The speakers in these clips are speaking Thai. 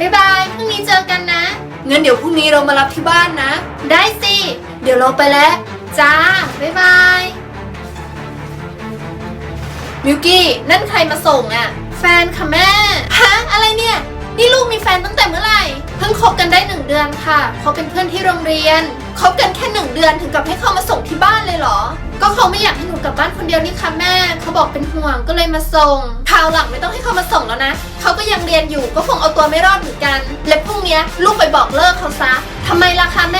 บ๊ายบายพรุ่งนี้เจอกันนะ งั้นเดี๋ยวพรุ่งนี้เรามารับที่บ้านนะ ได้สิ เดี๋ยวเราไปแล้วจ้าบ๊ายบายมิวกี้นั่นใครมาส่งอะ่ะแฟนค่ะแม่ฮะอะไรเนี่ย นี่ลูกมีแฟนตั้งแต่เมื่อไหร่ เพิ่งคบกันได้หนึ่งเดือนค่ะเขาเป็นเพื่อนที่โรงเรียนคบกันแค่หนึ่งเดือนถึงกับให้เขามาส่งที่บ้านเลยเหรอ ก็เขาไม่อยากให้หนูกลับบ้านคนเดียวนี่ค่ะแม่เขาบอกเป็นห่วงก็เลยมาส่งคราวหลังไม่ต้องให้เขามาส่งแล้วนะเขาก็ยังเรียนอยู่ก็คงเอาตัวไม่รอดเหมือนกัน และพรุ่งนี้ลูกไปบอกเลิกเขาซะทำไมล่ะคะแม่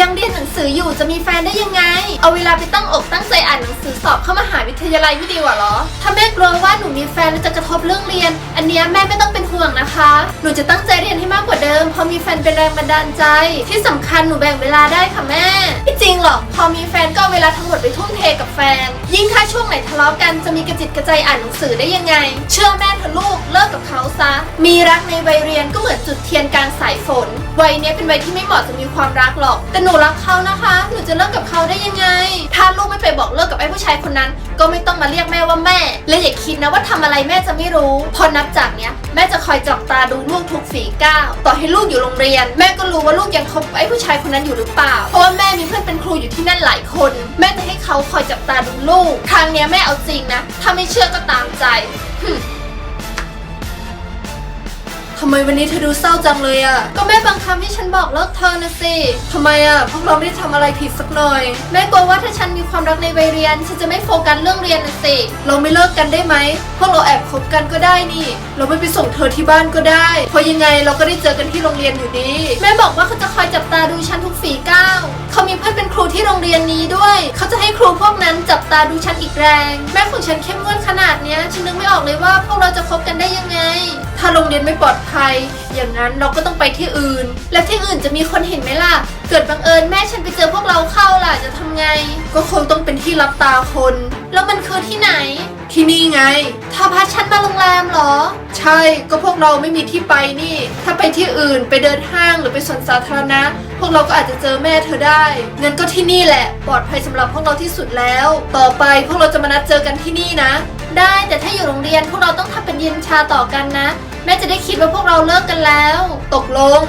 ยังเรียนหนังสืออยู่จะมีแฟนได้ยังไง เอาเวลาไปตั้งอกตั้งใจอ่านหนังสือสอบเข้ามหาวิทยาลัยไม่ดีกว่าเหรอ ถ้าแม่กลัวว่าหนูมีแฟนแล้วจะกระทบเรื่องเรียน อันเนี้ยแม่ไม่ต้องเป็นห่วงนะคะ หนูจะตั้งใจเรียนให้มากกว่าเดิมเพราะมีแฟนเป็นแรงบันดาลใจ ที่สำคัญหนูแบ่งเวลาได้ค่ะแม่ไม่จริงหรอกพอมีแฟนก็เวลาทั้งหมดไปทุ่มเทกับแฟน ยิ่งถ้าช่วงไหนทะเลาะกันจะมีกระจิตกระใจอ่านหนังสือได้ยังไง เชื่อแม่เถอะลูกเลิกกับเขาซะ มีรักในวัยเรียนก็เหมือนจุดเทียนกลางสายฝนวัยเนี้ยเป็นวัยที่ไม่เหมาะจะมีความรักหรอกแต่นูรักเขานะคะ หนูจะเลิกกับเขาได้ยังไง ถ้าลูกไม่ไปบอกเลิกกับไอ้ผู้ชายคนนั้น ก็ไม่ต้องมาเรียกแม่ว่าแม่ และอย่าคิดนะว่าทำอะไรแม่จะไม่รู้ พอนับจากเนี้ยแม่จะคอยจับตาดูลูกทุกฝีก้าว ต่อให้ลูกอยู่โรงเรียน แม่ก็รู้ว่าลูกยังคบไอ้ผู้ชายคนนั้นอยู่หรือเปล่า เพราะว่าแม่มีเพื่อนเป็นครูอยู่ที่นั่นหลายคน แม่จะให้เขาคอยจับตาดูลูก ครั้งเนี้ยแม่เอาจริงนะ ถ้าไม่เชื่อก็ตามใจ ทำไมวันนี้เธอดูเศร้าจังเลยอะ่ะ ก็แม่บังคับให้ฉันบอกเลิกเธอนะสิทำไมอะ่ะพวกเราไม่ได้ทำอะไรผิดสักหน่อย แม่กลัวว่าถ้าฉันมีความรักในวัยเรียน ฉันจะไม่โฟกัสเรื่องเรียนนะสิ เราไม่เลิกกันได้ไหมพวกเราแอบคบกันก็ได้นี่ เราไม่ไปส่งเธอที่บ้านก็ได้ เพราะยังไงเราก็ได้เจอกันที่โรงเรียนอยู่ดี แม่บอกว่าเขาจะคอยจับตาดูฉันทุกฝีก้าวเขามีเพื่อนเป็นครูที่โรงเรียนนี้ด้วย เขาจะให้ครูพวกนั้นจับตาดูฉันอีกแรง แม่ของฉันเข้มงวดขนาดเนี้ยฉันนึกไม่ออกเลยว่าพวกเราจะคบกันได้ยังไง ถ้าโรงเรียนไม่ปลอดภยอย่างนั้นเราก็ต้องไปที่อื่น แล้วที่อื่นจะมีคนเห็นไหมล่ะ เกิดบังเอิญแม่ฉันไปเจอพวกเราเข้าล่ะจะทำไง ก็คงต้องเป็นที่รับตาคน แล้วมันคือที่ไหน ที่นี่ไง ถ้าพาฉันมาโรงแรมเหรอ ใช่ ก็พวกเราไม่มีที่ไปนี่ ถ้าไปที่อื่นไปเดินห้างหรือไปสวนสาธารณะ พวกเราก็อาจจะเจอแม่เธอได้ งั้นก็ที่นี่แหละ ปลอดภัยสำหรับพวกเราที่สุดแล้ว ต่อไปพวกเราจะมานัดเจอกันที่นี่นะ ได้ แต่ถ้าอยู่โรงเรียนพวกเราต้องทำเป็นเย็นชาต่อกันนะ แม่จะได้คิดว่าพวกเราเลิกกันแล้ว ตกลง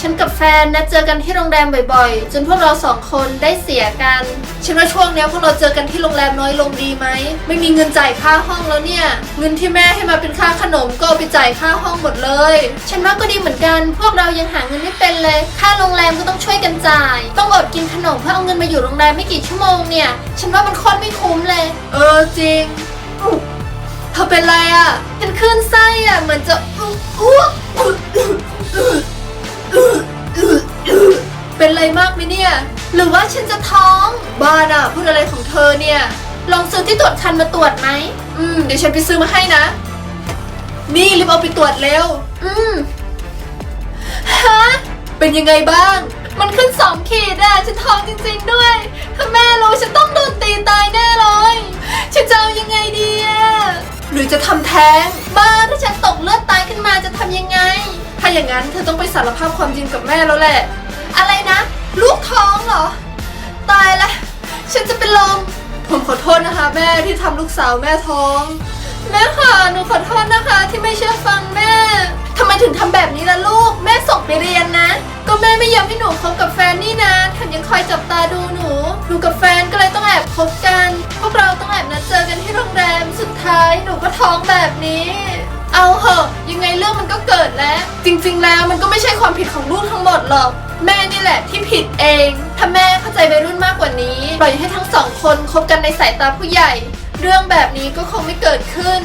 ฉันกับแฟนนัดเจอกันที่โรงแรมบ่อยๆ จนพวกเราสองคนได้เสียกัน ฉันว่าช่วงเนี้ยพวกเราเจอกันที่โรงแรมน้อยลงดีไหม ไม่มีเงินจ่ายค่าห้องแล้วเนี่ย เงินที่แม่ให้มาเป็นค่าขนมก็เอาไปจ่ายค่าห้องหมดเลย ฉันว่าก็ดีเหมือนกัน พวกเรายังหาเงินไม่เป็นเลย ค่าโรงแรมก็ต้องช่วยกันจ่าย ต้องอดกินขนมเพื่อเอาเงินมาอยู่โรงแรมไม่กี่ชั่วโมงเนี่ย ฉันว่ามันโคตรไม่คุ้มเลย เออจริง เธอเป็นไรอะ่ะฉันคลื่นไส้อะ เหมือนจะอ้วกเป็นไรมากไหมเนี่ย หรือว่าฉันจะท้อง บ้าน่ะพูดอะไรของเธอเนี่ย ลองซื้อที่ตรวจคันมาตรวจไหม อืม เดี๋ยวฉันไปซื้อมาให้นะ นี่รีบเอาไปตรวจเร็ว อืม ฮะ เป็นยังไงบ้าง มันขึ้นสองขีดอะฉันท้องจริงๆด้วย จะทำแท้ง บ้าถ้าฉันตกเลือดตายขึ้นมาจะทำยังไง ถ้าอย่างนั้นเธอต้องไปสารภาพความจริงกับแม่แล้วแหละ อะไรนะ ลูกท้องเหรอ ตายละ ฉันจะเป็นลม ผมขอโทษนะคะ แม่ที่ทำลูกสาวแม่ท้อง แม่ค่ะ หนูขอโทษนะคะที่ไม่เชื่อฟังแม่ทำไมถึงทำแบบนี้ล่ะลูก แม่ส่งไปเรียนนะ ก็แม่ไม่ยอมให้หนูคบกับแฟนนี่นะแถมยังคอยจับตาดูหนู หนูกับแฟนก็เลยต้องแอบคบกัน ท้ายหนูก็ท้องแบบนี้ เอาเหอะยังไงเรื่องมันก็เกิดแล้ว จริง ๆ แล้วมันก็ไม่ใช่ความผิดของลูกทั้งหมดหรอก แม่นี่แหละที่ผิดเอง ถ้าแม่เข้าใจวัยรุ่นมากกว่านี้ปล่อยให้ทั้งสองคนคบกันในสายตาผู้ใหญ่ เรื่องแบบนี้ก็คงไม่เกิดขึ้น